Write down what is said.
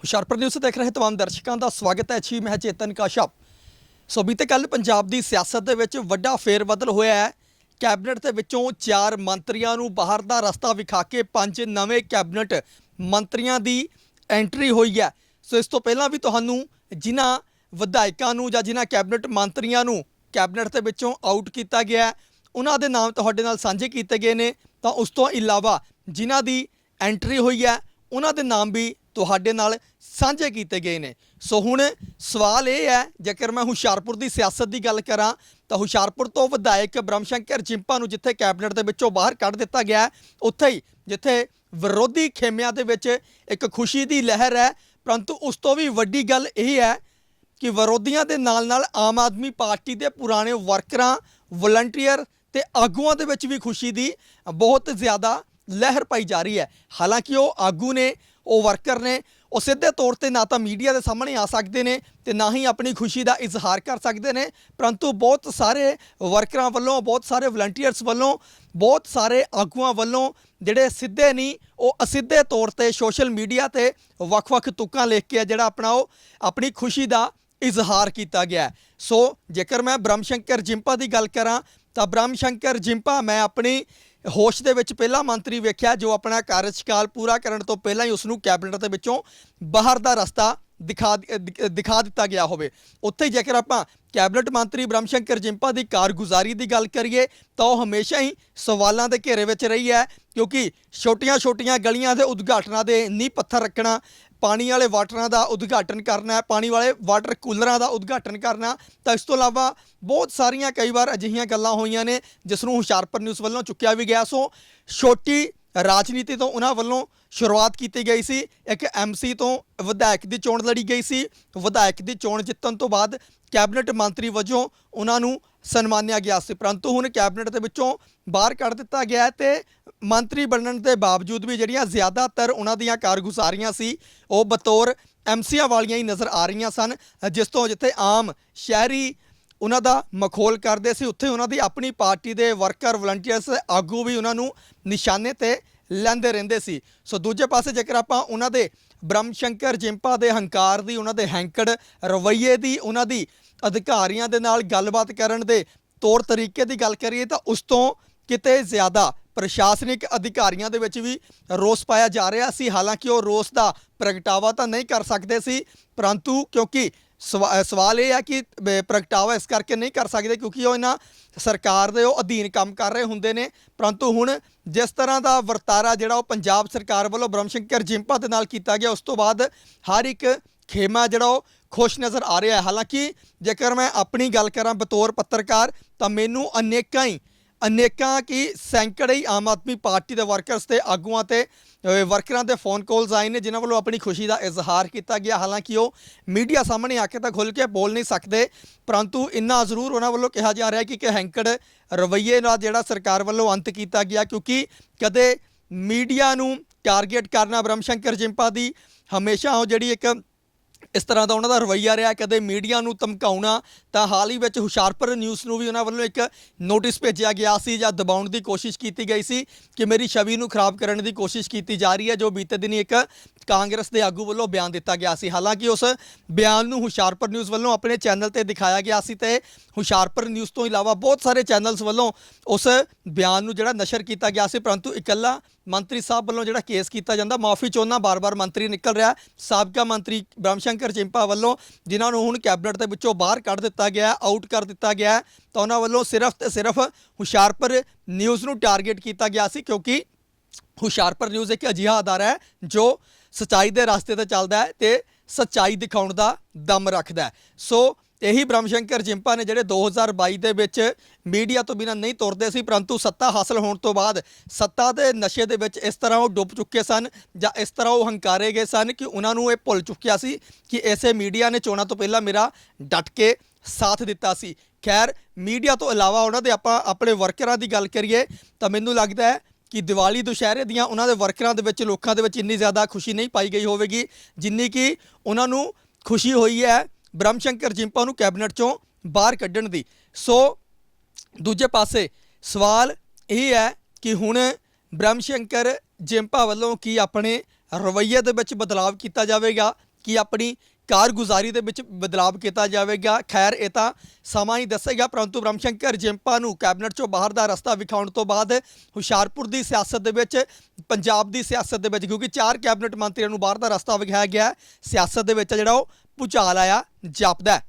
Hoshiarpur news ਦੇਖ ਰਹੇ ਤਮਾਮ ਦਰਸ਼ਕਾਂ ਦਾ ਸਵਾਗਤ ਹੈ ਜੀ, ਮੈਂ ਚੇਤਨ ਕਾਸ਼ਪ ਸੋ ਬੀਤੇ ਕੱਲ ਪੰਜਾਬ ਦੀ ਸਿਆਸਤ ਦੇ ਵਿੱਚ ਵੱਡਾ ਫੇਰ ਬਦਲ ਹੋਇਆ ਹੈ। ਕੈਬਨਿਟ ਦੇ ਵਿੱਚੋਂ ਚਾਰ ਮੰਤਰੀਆਂ ਨੂੰ ਬਾਹਰ ਦਾ ਰਸਤਾ ਵਿਖਾ ਕੇ ਪੰਜ ਨਵੇਂ ਕੈਬਨਿਟ ਮੰਤਰੀਆਂ ਦੀ ਐਂਟਰੀ ਹੋਈ ਹੈ। ਸੋ ਇਸ ਤੋਂ ਪਹਿਲਾਂ ਵੀ ਤੁਹਾਨੂੰ ਜਿਨ੍ਹਾਂ ਵਿਧਾਇਕਾਂ ਨੂੰ ਜਾਂ ਜਿਨ੍ਹਾਂ ਕੈਬਨਿਟ ਮੰਤਰੀਆਂ ਨੂੰ ਕੈਬਨਿਟ ਦੇ ਵਿੱਚੋਂ ਆਊਟ ਕੀਤਾ ਗਿਆ ਉਹਨਾਂ ਦੇ ਨਾਮ ਤੁਹਾਡੇ ਨਾਲ ਸਾਂਝੇ ਕੀਤੇ ਗਏ ਨੇ। ਤਾਂ ਉਸ ਤੋਂ ਇਲਾਵਾ ਜਿਨ੍ਹਾਂ ਦੀ ਐਂਟਰੀ ਹੋਈ ਹੈ, ਉਹਨਾਂ ਦੇ ਨਾਮ ਵੀ ਤੁਹਾਡੇ ਨਾਲ ਸਾਂਝੇ ਕੀਤੇ ਗਏ ਨੇ। ਸੋ ਹੁਣ ਸਵਾਲ ਇਹ ਹੈ, ਜੇਕਰ ਮੈਂ ਹੁਸ਼ਿਆਰਪੁਰ ਦੀ ਸਿਆਸਤ ਦੀ ਗੱਲ ਕਰਾਂ, ਤਾਂ ਹੁਸ਼ਿਆਰਪੁਰ ਤੋਂ ਵਿਧਾਇਕ ਬ੍ਰਹਮਸ਼ੰਕਰ ਜਿੰਪਾ ਨੂੰ ਜਿੱਥੇ ਕੈਬਨਿਟ ਦੇ ਵਿੱਚੋਂ ਬਾਹਰ ਕੱਢ ਦਿੱਤਾ ਗਿਆ ਉੱਥੇ ਹੀ, ਜਿੱਥੇ ਵਿਰੋਧੀ ਖੇਮਿਆਂ ਦੇ ਵਿੱਚ ਇੱਕ ਖੁਸ਼ੀ ਦੀ ਲਹਿਰ ਹੈ। ਪਰੰਤੂ ਉਸ ਤੋਂ ਵੀ ਵੱਡੀ ਗੱਲ ਇਹ ਹੈ ਕਿ ਵਿਰੋਧੀਆਂ ਦੇ ਨਾਲ ਨਾਲ ਆਮ ਆਦਮੀ ਪਾਰਟੀ ਦੇ ਪੁਰਾਣੇ ਵਰਕਰਾਂ, ਵਲੰਟੀਅਰ ਤੇ ਆਗੂਆਂ ਦੇ ਵਿੱਚ ਵੀ ਖੁਸ਼ੀ ਦੀ ਬਹੁਤ ਜ਼ਿਆਦਾ ਲਹਿਰ ਪਾਈ ਜਾ ਰਹੀ ਹੈ। ਹਾਲਾਂਕਿ ਉਹ ਆਗੂ ਨੇ ਉਹ ਵਰਕਰ ਨੇ, ਉਹ ਸਿੱਧੇ ਤੌਰ ਤੇ ਨਾ ਤਾਂ ਮੀਡੀਆ ਦੇ ਸਾਹਮਣੇ ਆ ਸਕਦੇ ਨੇ ਤੇ ਨਾ ਹੀ ਆਪਣੀ ਖੁਸ਼ੀ ਦਾ ਇਜ਼ਹਾਰ ਕਰ ਸਕਦੇ ਨੇ। ਪਰੰਤੂ ਬਹੁਤ ਸਾਰੇ ਵਰਕਰਾਂ ਵੱਲੋਂ, ਬਹੁਤ ਸਾਰੇ ਵਲੰਟੀਅਰਸ ਵੱਲੋਂ, ਬਹੁਤ ਸਾਰੇ ਆਗੂਆਂ ਵੱਲੋਂ ਜਿਹੜੇ ਸਿੱਧੇ ਨਹੀਂ, ਉਹ ਅਸਿੱਧੇ ਤੌਰ ਤੇ ਸੋਸ਼ਲ ਮੀਡੀਆ ਤੇ ਵੱਖ-ਵੱਖ ਤੁਕਾਂ ਲਿਖ ਕੇ ਜਿਹੜਾ ਆਪਣਾ ਉਹ, ਆਪਣੀ ਖੁਸ਼ੀ ਦਾ ਇਜ਼ਹਾਰ ਕੀਤਾ ਗਿਆ ਸੋ ਜੇਕਰ ਮੈਂ ਬ੍ਰਹਮ ਸ਼ੰਕਰ ਜਿੰਪਾ ਦੀ ਗੱਲ ਕਰਾਂ, ਤਾਂ ਬ੍ਰਹਮ ਸ਼ੰਕਰ ਜਿੰਪਾ ਮੈਂ ਆਪਣੀ ਹੋਸ਼ ਦੇ ਵਿੱਚ ਪਹਿਲਾ ਮੰਤਰੀ ਵੇਖਿਆ ਜੋ ਆਪਣਾ ਕਾਰਜਕਾਲ ਪੂਰਾ ਕਰਨ ਤੋਂ ਪਹਿਲਾਂ ਹੀ ਉਸ ਨੂੰ ਕੈਬਨਿਟ ਦੇ ਵਿੱਚੋਂ ਬਾਹਰ ਦਾ ਰਸਤਾ ਦਿਖਾ ਦਿਖਾ ਦਿੱਤਾ ਗਿਆ ਹੋਵੇ। ਉੱਥੇ ਜੇਕਰ ਆਪਾਂ ਕੈਬਨਿਟ ਮੰਤਰੀ ਬ੍ਰਹਮ ਸ਼ੰਕਰ ਜਿੰਪਾ ਦੀ ਕਾਰਗੁਜ਼ਾਰੀ ਦੀ ਗੱਲ ਕਰੀਏ, ਤਾਂ ਉਹ ਹਮੇਸ਼ਾ ਹੀ ਸਵਾਲਾਂ ਦੇ ਘੇਰੇ ਵਿੱਚ ਰਹੀ ਹੈ, ਕਿਉਂਕਿ ਛੋਟੀਆਂ-ਛੋਟੀਆਂ ਗਲੀਆਂ ਦੇ ਉਦਘਾਟਨਾਂ ਦੇ ਨੀਂਹ ਪੱਥਰ ਰੱਖਣਾ ਪਾਣੀ ਵਾਲੇ ਵਾਟਰਾਂ ਦਾ ਉਦਘਾਟਨ ਕਰਨਾ ਹੈ, ਪਾਣੀ ਵਾਲੇ ਵਾਟਰ ਕੂਲਰਾਂ ਦਾ ਉਦਘਾਟਨ ਕਰਨਾ ਤਾਂ ਇਸ ਤੋਂ ਇਲਾਵਾ ਬਹੁਤ ਸਾਰੀਆਂ ਕਈ ਵਾਰ ਅਜਿਹੀਆਂ ਗੱਲਾਂ ਹੋਈਆਂ ਨੇ, ਜਿਸ ਨੂੰ ਹੁਸ਼ਿਆਰਪੁਰ ਨਿਊਜ਼ ਵੱਲੋਂ ਚੁੱਕਿਆ ਵੀ ਗਿਆ। ਸੋ ਛੋਟੀ ਰਾਜਨੀਤੀ ਤੋਂ ਉਹਨਾਂ ਵੱਲੋਂ ਸ਼ੁਰੂਆਤ ਕੀਤੀ ਗਈ ਸੀ। ਇੱਕ ਐਮਸੀ ਤੋਂ ਵਿਧਾਇਕ ਦੀ ਚੋਣ ਲੜੀ ਗਈ ਸੀ। ਵਿਧਾਇਕ ਦੀ ਚੋਣ ਜਿੱਤਣ ਤੋਂ ਬਾਅਦ ਕੈਬਨਿਟ ਮੰਤਰੀ ਵਜੋਂ ਉਹਨਾਂ ਨੂੰ ਸਨਮਾਨਿਆ ਗਿਆ ਸੀ। ਪਰੰਤੂ ਹੁਣ ਕੈਬਨਿਟ ਦੇ ਵਿੱਚੋਂ ਬਾਹਰ ਕੱਢ ਦਿੱਤਾ ਗਿਆ ਹੈ ਤੇ ਮੰਤਰੀ ਬਣਨ ਦੇ ਬਾਵਜੂਦ ਵੀ ਜਿਹੜੀਆਂ ਜ਼ਿਆਦਾਤਰ ਉਹਨਾਂ ਦੀਆਂ ਕਾਰਗੁਜ਼ਾਰੀਆਂ ਸੀ, ਉਹ ਬਤੌਰ ਐਮਸੀਆਂ ਵਾਲੀਆਂ ਹੀ ਨਜ਼ਰ ਆ ਰਹੀਆਂ ਸਨ, ਜਿਸ ਤੋਂ ਜਿੱਥੇ ਆਮ ਸ਼ਹਿਰੀ ਉਹਨਾਂ ਦਾ ਮਖੌਲ ਕਰਦੇ ਸੀ, ਉੱਥੇ ਉਹਨਾਂ ਦੀ ਆਪਣੀ ਪਾਰਟੀ ਦੇ ਵਰਕਰ ਵਲੰਟੀਅਰਸ ਆਗੂ ਵੀ ਉਹਨਾਂ ਨੂੰ ਨਿਸ਼ਾਨੇ ਤੇ ਲੈਂਦੇ ਰਹਿੰਦੇ ਸੀ। ਸੋ ਦੂਜੇ ਪਾਸੇ ਜੇਕਰ ਆਪਾਂ ਉਹਨਾਂ ਦੇ ਬ੍ਰਹਮ ਸ਼ੰਕਰ ਜਿੰਪਾ ਦੇ ਹੰਕਾਰ ਦੀ, ਉਹਨਾਂ ਦੇ ਹੈਂਕੜ ਰਵੱਈਏ ਦੀ, ਉਹਨਾਂ ਦੀ ਅਧਿਕਾਰੀਆਂ ਦੇ ਨਾਲ ਗੱਲਬਾਤ ਕਰਨ ਦੇ ਤੌਰ ਤਰੀਕੇ ਦੀ ਗੱਲ ਕਰੀਏ ਤਾਂ ਉਸ ਤੋਂ ਕਿਤੇ ਜ਼ਿਆਦਾ ਪ੍ਰਸ਼ਾਸਨਿਕ ਅਧਿਕਾਰੀਆਂ ਦੇ ਵਿੱਚ ਵੀ ਰੋਸ ਪਾਇਆ ਜਾ ਰਿਹਾ ਸੀ। ਹਾਲਾਂਕਿ ਉਹ ਰੋਸ ਦਾ ਪ੍ਰਗਟਾਵਾ ਤਾਂ ਨਹੀਂ ਕਰ ਸਕਦੇ ਸੀ, ਪਰੰਤੂ ਕਿਉਂਕਿ ਸਵਾ- ਸਵਾਲ ਇਹ ਹੈ ਕਿ ਬ- ਪ੍ਰਗਟਾਵਾ ਇਸ ਕਰਕੇ ਨਹੀਂ ਕਰ ਸਕਦੇ ਕਿਉਂਕਿ ਉਹ ਇਹਨਾਂ ਸਰਕਾਰ ਦੇ ਉਹ ਅਧੀਨ ਕੰਮ ਕਰ ਰਹੇ ਹੁੰਦੇ ਨੇ। ਪਰੰਤੂ ਹੁਣ ਜਿਸ ਤਰ੍ਹਾਂ ਦਾ ਵਰਤਾਰਾ ਜਿਹੜਾ ਉਹ ਪੰਜਾਬ ਸਰਕਾਰ ਵੱਲੋਂ ਬ੍ਰਹਮਸ਼ੰਕਰ ਜਿੰਪਾ ਦੇ ਨਾਲ ਕੀਤਾ ਗਿਆ, ਉਸ ਤੋਂ ਬਾਅਦ ਹਰ ਇੱਕ ਖੇਮਾ ਜਿਹੜਾ ਉਹ ਖੁਸ਼ ਨਜ਼ਰ ਆ ਰਿਹਾ ਹੈ। ਹਾਲਾਂਕਿ ਜੇਕਰ ਮੈਂ ਆਪਣੀ ਗੱਲ ਕਰਾਂ ਬਤੌਰ ਪੱਤਰਕਾਰ, ਤਾਂ ਮੈਨੂੰ ਅਨੇਕਾਂ ਹੀ ਅਨੇਕਾਂ ਕਿ ਸੈਂਕੜੇ ਹੀ ਆਮ ਆਦਮੀ ਪਾਰਟੀ ਦੇ ਵਰਕਰਸ ਤੇ ਆਗੂਆਂ ਤੇ ਵਰਕਰਾਂ ਦੇ ਫੋਨ ਕਾਲਸ ਆਏ ਨੇ, ਜਿਨ੍ਹਾਂ ਵੱਲੋਂ ਆਪਣੀ ਖੁਸ਼ੀ ਦਾ ਇਜ਼ਹਾਰ ਕੀਤਾ ਗਿਆ। ਹਾਲਾਂਕਿ ਉਹ ਮੀਡੀਆ ਸਾਹਮਣੇ ਆ ਕੇ ਤਾਂ ਖੁੱਲ ਕੇ ਬੋਲ ਨਹੀਂ ਸਕਦੇ, ਪਰੰਤੂ ਇੰਨਾ ਜ਼ਰੂਰ ਉਹਨਾਂ ਵੱਲੋਂ ਕਿਹਾ ਜਾ ਰਿਹਾ ਕਿ ਕਿ ਹੈਂਕੜ ਰਵੱਈਏ ਨਾਲ ਜਿਹੜਾ ਸਰਕਾਰ ਵੱਲੋਂ ਅੰਤ ਕੀਤਾ ਗਿਆ, ਕਿਉਂਕਿ ਕਦੇ ਮੀਡੀਆ ਨੂੰ ਟਾਰਗੇਟ ਕਰਨਾ ਬ੍ਰਹਮ ਸ਼ੰਕਰ ਜਿੰਪਾ ਦੀ ਹਮੇਸ਼ਾ ਉਹ ਜਿਹੜੀ ਇੱਕ ਇਸ ਤਰ੍ਹਾਂ ਦਾ ਉਹਨਾਂ ਦਾ ਰਵੱਈਆ ਰਿਹਾ ਕਦੇ ਮੀਡੀਆ ਨੂੰ ਧਮਕਾਉਣਾ, ਤਾਂ ਹਾਲ ਹੀ ਵਿੱਚ ਹੁਸ਼ਿਆਰਪੁਰ ਨਿਊਜ਼ ਨੂੰ ਵੀ ਉਹਨਾਂ ਵੱਲੋਂ ਇੱਕ ਨੋਟਿਸ ਭੇਜਿਆ ਗਿਆ ਸੀ ਜਾਂ ਦਬਾਉਣ ਦੀ ਕੋਸ਼ਿਸ਼ ਕੀਤੀ ਗਈ ਸੀ ਕਿ ਮੇਰੀ ਛਵੀ ਨੂੰ ਖਰਾਬ ਕਰਨ ਦੀ ਕੋਸ਼ਿਸ਼ ਕੀਤੀ ਜਾ ਰਹੀ ਹੈ, ਜੋ ਬੀਤੇ ਦਿਨੀ ਇੱਕ ਕਾਂਗਰਸ ਦੇ ਆਗੂ ਵੱਲੋਂ ਬਿਆਨ ਦਿੱਤਾ ਗਿਆ ਸੀ। ਹਾਲਾਂਕਿ ਉਸ ਬਿਆਨ ਨੂੰ ਹੁਸ਼ਿਆਰਪੁਰ ਨਿਊਜ਼ ਵੱਲੋਂ ਆਪਣੇ ਚੈਨਲ ਤੇ ਦਿਖਾਇਆ ਗਿਆ ਸੀ ਤੇ ਹੁਸ਼ਿਆਰਪੁਰ ਨਿਊਜ਼ ਤੋਂ ਇਲਾਵਾ ਬਹੁਤ ਸਾਰੇ ਚੈਨਲਸ ਵੱਲੋਂ ਉਸ ਬਿਆਨ ਨੂੰ ਜਿਹੜਾ ਨਸ਼ਰ ਕੀਤਾ ਗਿਆ ਸੀ, ਪਰੰਤੂ ਇਕੱਲਾ ਮੰਤਰੀ ਸਾਹਿਬ ਵੱਲੋਂ ਜਿਹੜਾ ਕੇਸ ਕੀਤਾ ਜਾਂਦਾ, ਮਾਫੀ ਚਾਹੁੰਦਾ, ਬਾਰ-ਬਾਰ ਮੰਤਰੀ ਨਿਕਲ ਰਿਹਾ। ਸਾਬਕਾ ਮੰਤਰੀ ਬ੍ਰਹਮ ਸ਼ੰਕਰ ਚਿੰਪਾ ਵੱਲੋਂ, ਜਿਨ੍ਹਾਂ ਨੂੰ ਹੁਣ ਕੈਬਨਿਟ ਦੇ ਵਿੱਚੋਂ ਬਾਹਰ ਕੱਢ ਦਿੱਤਾ ਗਿਆ ਆਊਟ ਕਰ ਦਿੱਤਾ ਗਿਆ, ਤਾਂ ਉਹਨਾਂ ਵੱਲੋਂ ਸਿਰਫ ਤੇ ਸਿਰਫ ਹੁਸ਼ਿਆਰਪੁਰ ਨਿਊਜ਼ ਨੂੰ ਟਾਰਗੇਟ ਕੀਤਾ ਗਿਆ ਸੀ, ਕਿਉਂਕਿ ਹੁਸ਼ਿਆਰਪੁਰ ਨਿਊਜ਼ ਇੱਕ ਅਜਿਹਾ ਅਦਾਰਾ ਹੈ, ਜੋ ਸਚਾਈ ਦੇ ਰਸਤੇ ਤੇ ਚੱਲਦਾ ਹੈ ਤੇ ਸਚਾਈ ਦਿਖਾਉਣ ਦਾ ਦਮ ਰੱਖਦਾ ਸੋ ਇਹੀ ਬ੍ਰਹਮਸ਼ੰਕਰ ਜਿੰਪਾ ਨੇ ਜਿਹੜੇ 2022 ਦੇ ਵਿੱਚ ਮੀਡੀਆ ਤੋਂ ਬਿਨਾਂ ਨਹੀਂ ਤੁਰਦੇ ਸੀ, ਪਰੰਤੂ ਸੱਤਾ ਹਾਸਲ ਹੋਣ ਤੋਂ ਬਾਅਦ ਸੱਤਾ ਦੇ ਨਸ਼ੇ ਦੇ ਵਿੱਚ ਇਸ ਤਰ੍ਹਾਂ ਉਹ ਡੁੱਬ ਚੁੱਕੇ ਸਨ ਜਾਂ ਇਸ ਤਰ੍ਹਾਂ ਉਹ ਹੰਕਾਰੇ ਗਏ ਸਨ ਕਿ ਉਹਨਾਂ ਨੂੰ ਇਹ ਭੁੱਲ ਚੁੱਕਿਆ ਸੀ ਕਿ ਐਸੇ ਮੀਡੀਆ ਨੇ ਚੋਣਾਂ ਤੋਂ ਪਹਿਲਾਂ ਮੇਰਾ ਡਟ ਕੇ ਸਾਥ ਦਿੱਤਾ ਸੀ। ਖੈਰ, ਮੀਡੀਆ ਤੋਂ ਇਲਾਵਾ ਉਹਨਾਂ ਦੇ ਆਪਾਂ ਆਪਣੇ ਵਰਕਰਾਂ ਦੀ ਗੱਲ ਕਰੀਏ ਤਾਂ ਮੈਨੂੰ ਲੱਗਦਾ ਹੈ ਕਿ ਦੀਵਾਲੀ ਦੁਸ਼ਹਿਰੇ ਦੀਆਂ ਉਹਨਾਂ ਦੇ ਵਰਕਰਾਂ ਦੇ ਵਿੱਚ, ਲੋਕਾਂ ਦੇ ਵਿੱਚ ਇੰਨੀ ਜ਼ਿਆਦਾ ਖੁਸ਼ੀ ਨਹੀਂ ਪਾਈ ਗਈ ਹੋਵੇਗੀ ਜਿੰਨੀ ਕਿ ਉਹਨਾਂ ਨੂੰ ਖੁਸ਼ੀ ਹੋਈ ਹੈ ਬ੍ਰਹਮਸ਼ੰਕਰ ਜਿੰਪਾ ਨੂੰ ਕੈਬਨਿਟ ਚੋਂ ਬਾਹਰ ਕੱਢਣ ਦੀ। ਸੋ ਦੂਜੇ ਪਾਸੇ ਸਵਾਲ ਇਹ ਹੈ ਕਿ ਹੁਣ ਬ੍ਰਹਮਸ਼ੰਕਰ ਜਿੰਪਾ ਵੱਲੋਂ ਕੀ ਆਪਣੇ ਰਵੱਈਏ ਦੇ ਵਿੱਚ ਬਦਲਾਵ ਕੀਤਾ ਜਾਵੇਗਾ? ਕਿ ਆਪਣੀ ਕਾਰਗੁਜ਼ਾਰੀ ਦੇ ਵਿੱਚ ਬਦਲਾਵ ਕੀਤਾ ਜਾਵੇਗਾ? ਖੈਰ, ਇਹ ਤਾਂ ਸਮਾਂ ਹੀ ਦੱਸੇਗਾ, ਪਰੰਤੂ ਬ੍ਰਹਮਸ਼ੰਕਰ ਜਿੰਪਾ ਨੂੰ ਕੈਬਨਿਟ ਚੋਂ ਬਾਹਰ ਦਾ ਰਸਤਾ ਵਿਖਾਉਣ ਤੋਂ ਬਾਅਦ ਹੁਸ਼ਿਆਰਪੁਰ ਦੀ ਸਿਆਸਤ ਦੇ ਵਿੱਚ, ਪੰਜਾਬ ਦੀ ਸਿਆਸਤ ਦੇ ਵਿੱਚ, ਕਿਉਂਕਿ ਚਾਰ ਕੈਬਨਿਟ ਮੰਤਰੀਆਂ ਨੂੰ ਬਾਹਰ ਦਾ ਰਸਤਾ ਵਿਖਾਇਆ ਗਿਆ ਸਿਆਸਤ ਦੇ ਵਿੱਚ ਜਿਹੜਾ ਉਹ ਭੁਚਾਲ ਆਇਆ ਜਾਪਦਾ